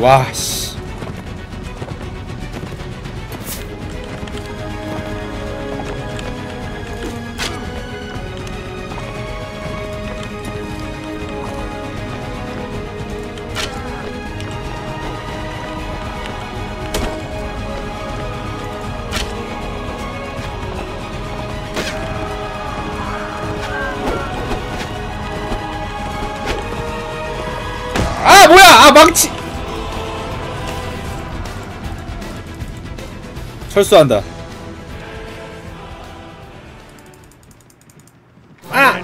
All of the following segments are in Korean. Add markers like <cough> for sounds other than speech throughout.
와 씨. 철수한다. 아!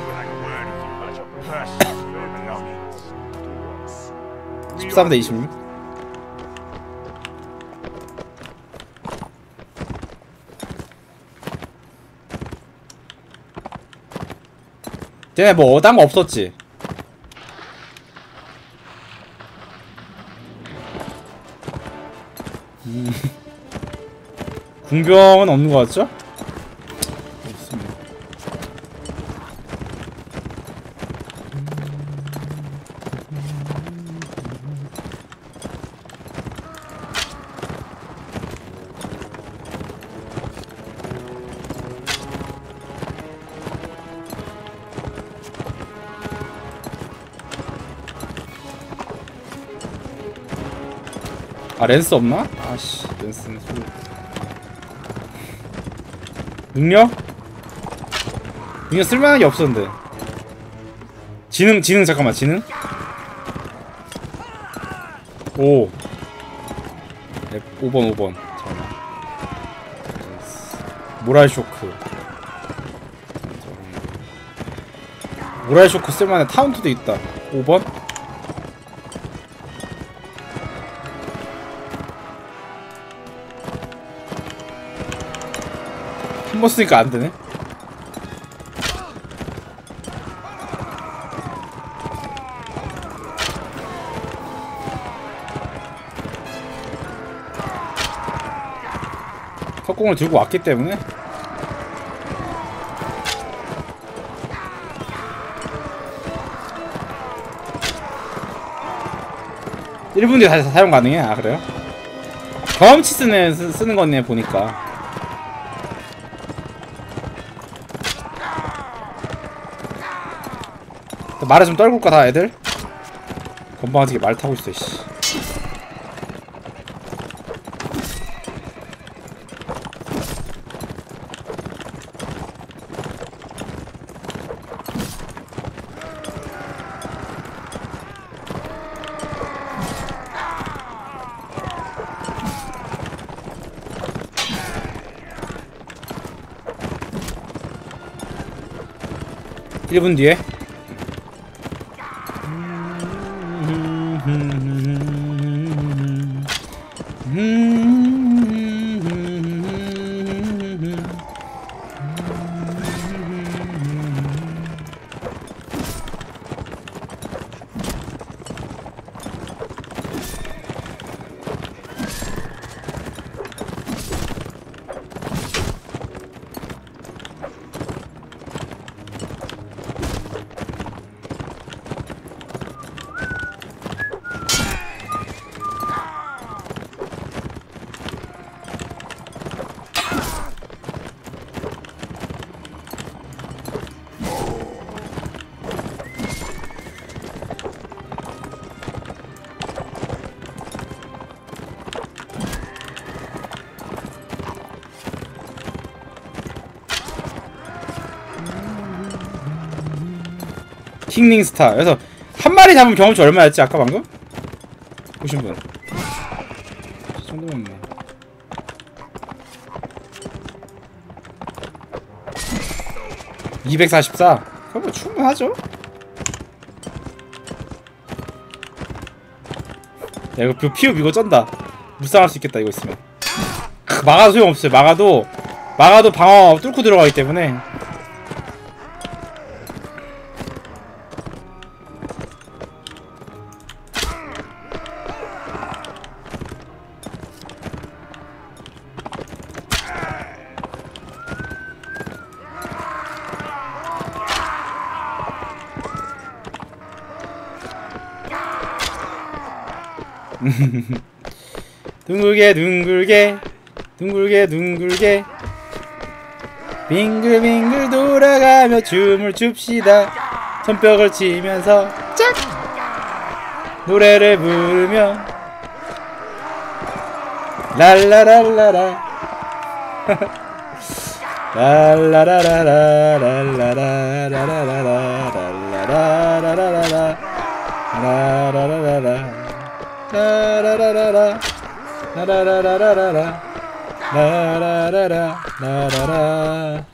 13대 26 쟤네 뭐 어단 거 없었지 궁병은 없는 거 같죠? 아 렌스 없나? 아씨 렌스는 소리 능력? 능력 쓸만한 게 없었는데. 지능 지능 잠깐만 지능? 오. 네, 5번 5번. 잠깐만. 모랄 쇼크. 모랄 쇼크 쓸만한 타운트도 있다. 5번 한 번 쓰니까 안 되네. 석공을 들고 왔기 때문에 일분 뒤에 다시 사용 가능해? 아 그래요? 경험치 쓰는, 쓰, 쓰는 거네 보니까 말을 좀 떨굴까 다 애들? 건방지게 말 타고 있어 씨. 일분 뒤에 킹링 스타. 그래서 한 마리 잡으면 경험치 얼마였지 아까 방금? 보신 분. 이 정도면 뭐. (244) 그럼 뭐 충분하죠? 야 이거 그 피읍 이거 쩐다 무쌍할 수 있겠다 이거 있으면 크, 막아도 소용없어요 막아도 막아도 방어 뚫고 들어가기 때문에 <laughs> 둥글게 둥글게. 둥글게 둥글게. 빙글빙글 돌아가며 춤을 춥시다. 손뼉을 치면서 짝! 노래를 부르며 랄라랄라라. <laughs> 랄라라라라라라라라라. 라라라라라. 라라라라라라. 라라라라 라라라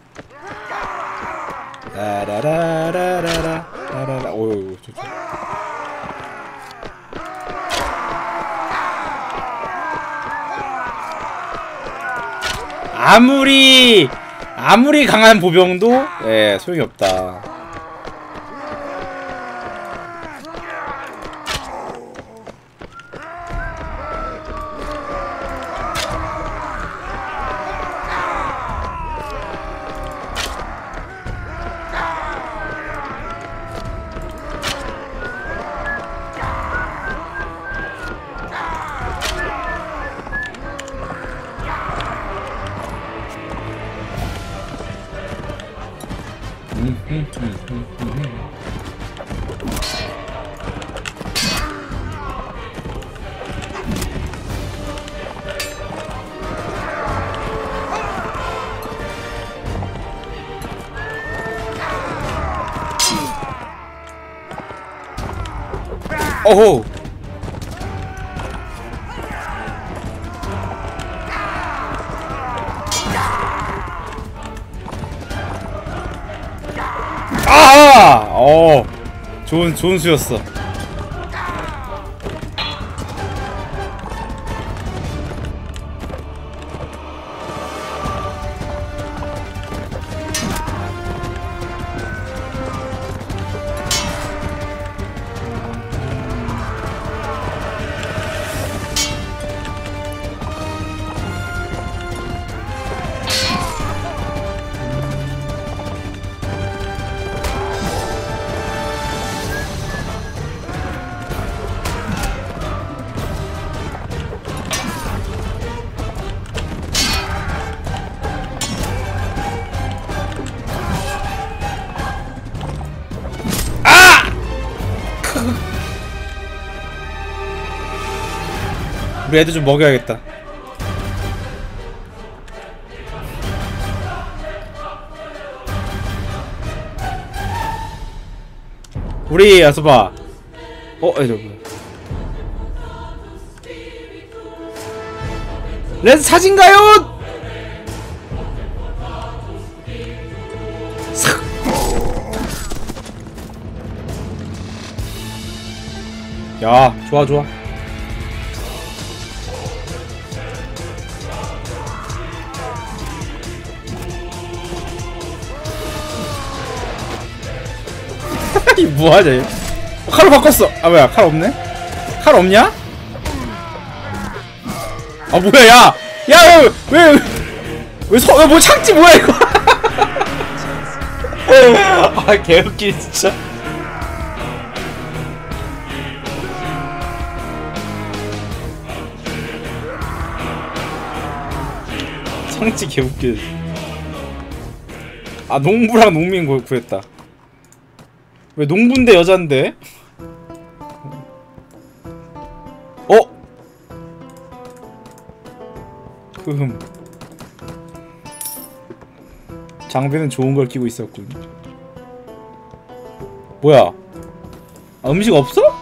라라라라라라 라라라 오우 좋죠. 아무리 아무리 강한 보병도 예 소용이 없다. 어호 아! 어 좋은 좋은 수였어 우리 애들 좀 먹여야겠다 우리 아서봐 어 애들 뭐야 렌즈 사진가요? 삭. 야 좋아 좋아 뭐하냐 얘? 칼로 바꿨어. 아 뭐야 칼 없네? 칼 없냐? 아 뭐야 야 야 왜 왜왜서뭐 참지 뭐야 이거? <laughs> 아 개웃기 진짜. 성지 개웃기 아 농부랑 농민 구- 구했다 왜 농부인데 여잔데? 어? 흐흠 장비는 좋은 걸 끼고 있었군 뭐야 아, 음식 없어?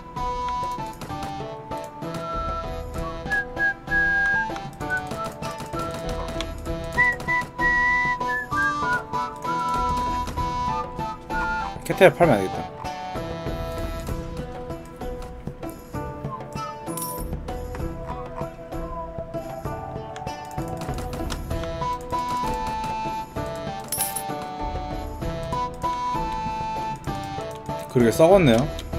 캐테를 팔면 안 되겠다. 그러게 썩었네요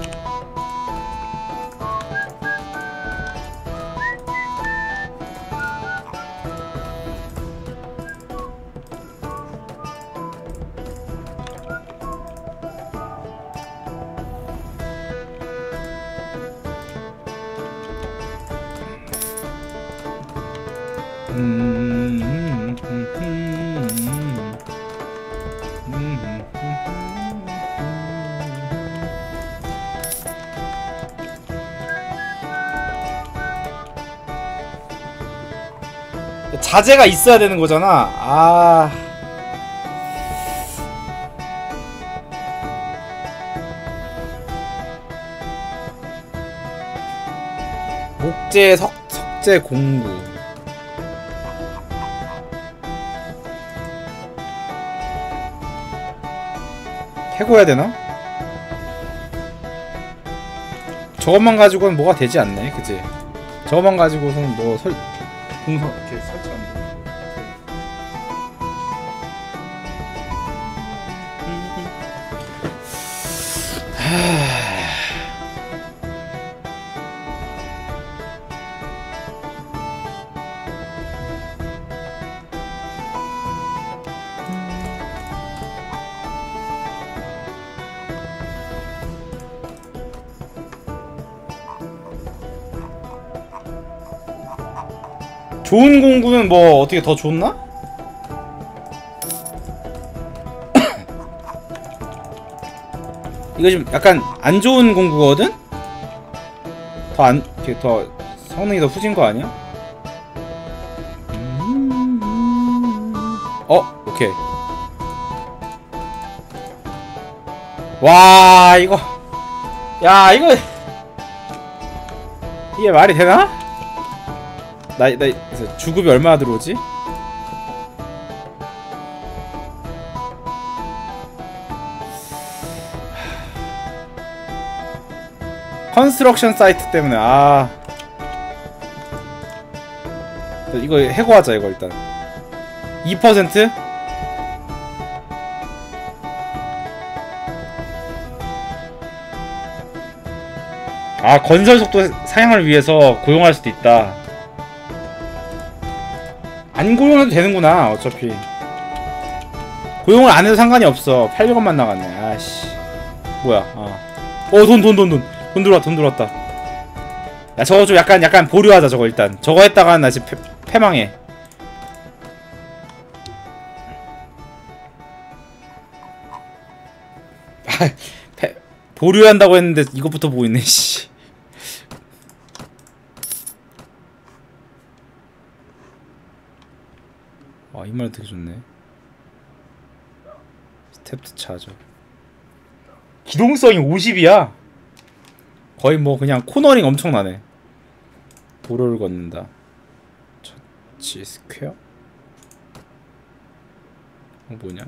자제가 있어야 되는 거잖아. 아. 목재 석 석재 공구. 해고해야 되나? 저것만 가지고는 뭐가 되지 않네, 그지? 저것만 가지고서는 뭐 설, 공사 이렇게 설치하는 거. 좋은 공구는 뭐 어떻게 더 좋나? <coughs> 이거 좀 약간 안 좋은 공구거든? 더 안, 이렇게 더 성능이 더 후진 거 아니야? 어, 오케이. 와, 이거. 야, 이거. 이게 말이 되나? 나, 나, 주급이 얼마나 들어오지? 컨스트럭션 사이트 때문에 아 이거 해고하자 이거 일단 2%? 아 건설 속도 상향을 위해서 고용할 수도 있다 안 고용해도 되는구나 어차피. 고용을 안 해도 상관이 없어. 800원만 나갔네. 아씨. 뭐야 어돈 돈 돈 돈. 돈 들어왔다 돈 들어왔다. 야 저거 좀 약간 약간 보류하자 저거 일단. 저거 했다가 나 지금 패, 패망해. <laughs> 아, 패, 보류한다고 했는데 이것부터 보이네 씨 와, 이말 되게 좋네. 스텝트 차저. 기동성이 50이야. 거의 뭐 그냥 코너링 엄청나네. 도로를 걷는다. 처치 스퀘어? 어 뭐냐?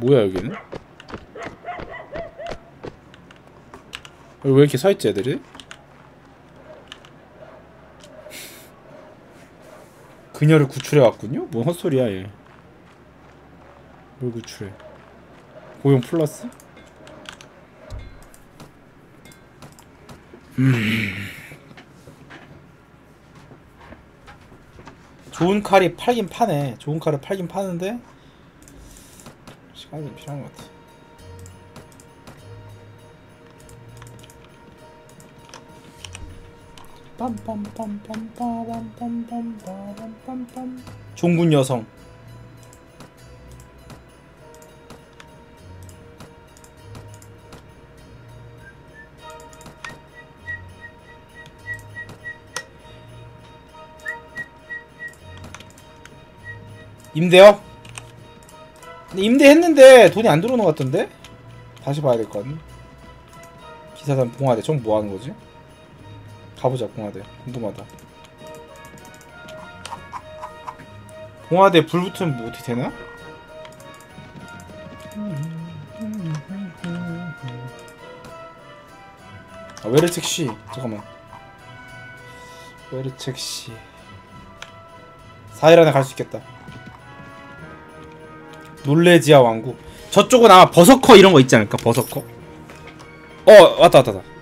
뭐야 여기는? 왜 이렇게 서있지 애들이? 그녀를 구출해 왔군요? 뭔 헛소리야 얘. 뭘 구출해? 고용 플러스? 음. 좋은 칼이 팔긴 파네. 좋은 칼을 팔긴 파는데 시간이 좀 필요한 것 같아. 종군 여성 임대요? 임대했는데 돈이 안 들어오는 것 같던데? 다시 봐야 될 것 같네 기사단 봉화대 좀 뭐하는 거지? 가보자 봉화대. 궁금하다. 봉화대 불 붙으면 뭐 어떻게 되나? 아 외래책 씨 잠깐만. 외래책 씨 4일 안에 갈 수 있겠다. 놀레지아 왕국. 저쪽은 아마 버서커 이런 거 있지 않을까? 버서커? 어 왔다 왔다 왔다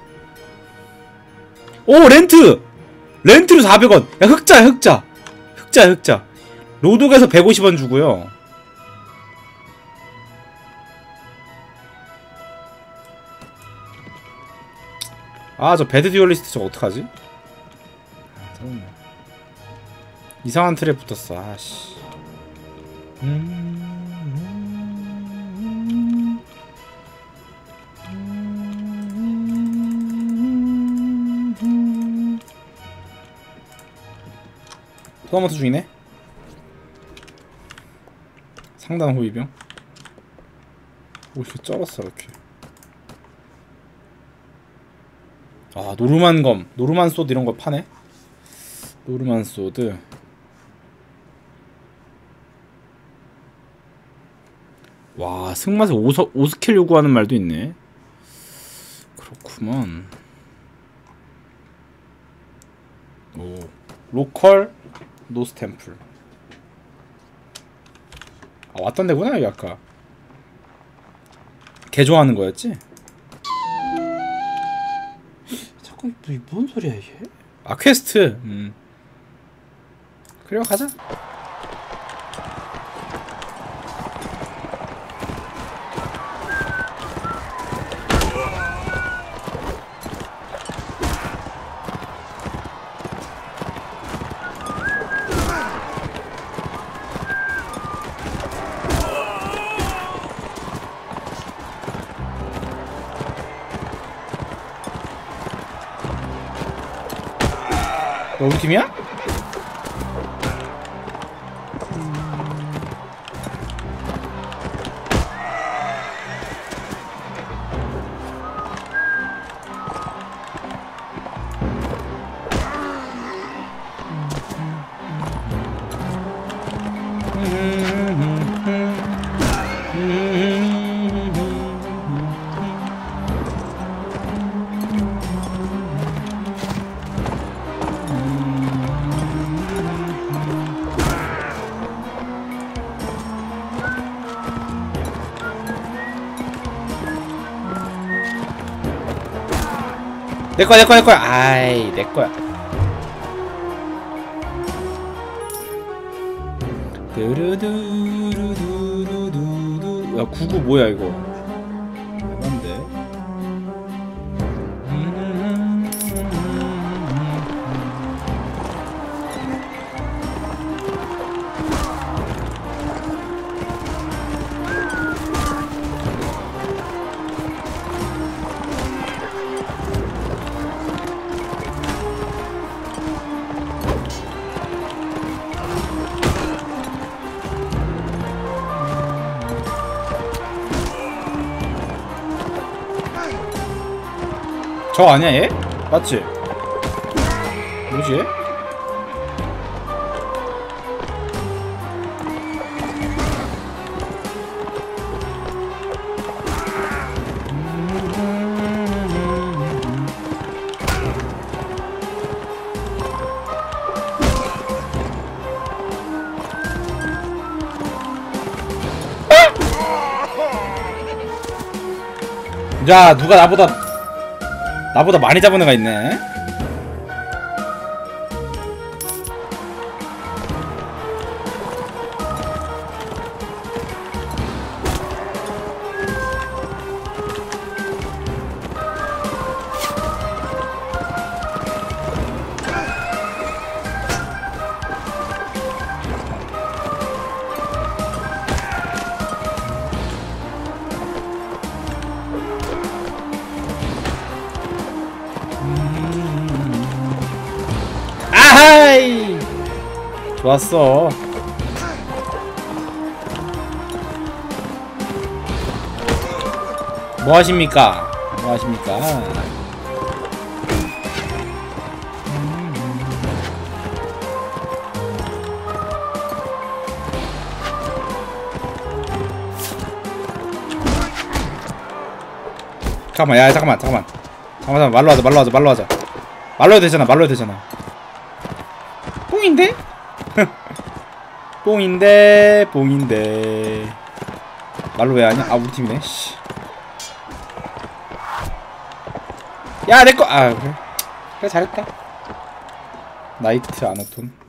오 렌트! 렌트로 400원 야 흑자야 흑자 흑자야 흑자 로독에서 150원 주고요 아 저 배드 듀얼리스트 저거 어떡하지? 아. 이상한 트랩 붙었어 아씨 음. 토너먼트 중이네? 상단 호위병? 오 이렇게 쩔었어 이렇게. 아 노르만 검. 노르만 소드 이런 거 파네? 노르만 소드. 와 승맛에 5, 5스킬 요구하는 말도 있네. 그렇구먼. 오 로컬 노스템플. 아 왔던 데구나 여기 아까. 개조하는 거였지? 잠깐 너뭔 소리야 이게? 아 퀘스트. 음. 그래요 가자 우리 팀이야? 내 거야, 내 거야, 내 거야. 아이, 내 거야. 뚜루두루두두두두. 야, 구구 뭐야 이거? 저 아니야 얘? 맞지? 뭐지 얘? 자 누가 나보다 나보다 많이 잡은 애가 있네. 좋았어. 뭐 하십니까? 뭐 하십니까? 잠깐만, 야, 잠깐만, 잠깐만. 잠깐만, 말로 하자, 말로 하자, 말로 하자. 말로 해도 되잖아, 말로 해도 되잖아. 뽕인데? 뽕인데, 뽕인데. 말로 왜 하냐? 아, 우리 팀이네, 씨. 야, 내꺼! 아, 그래. 그래, 잘했다. 나이트 아노톤.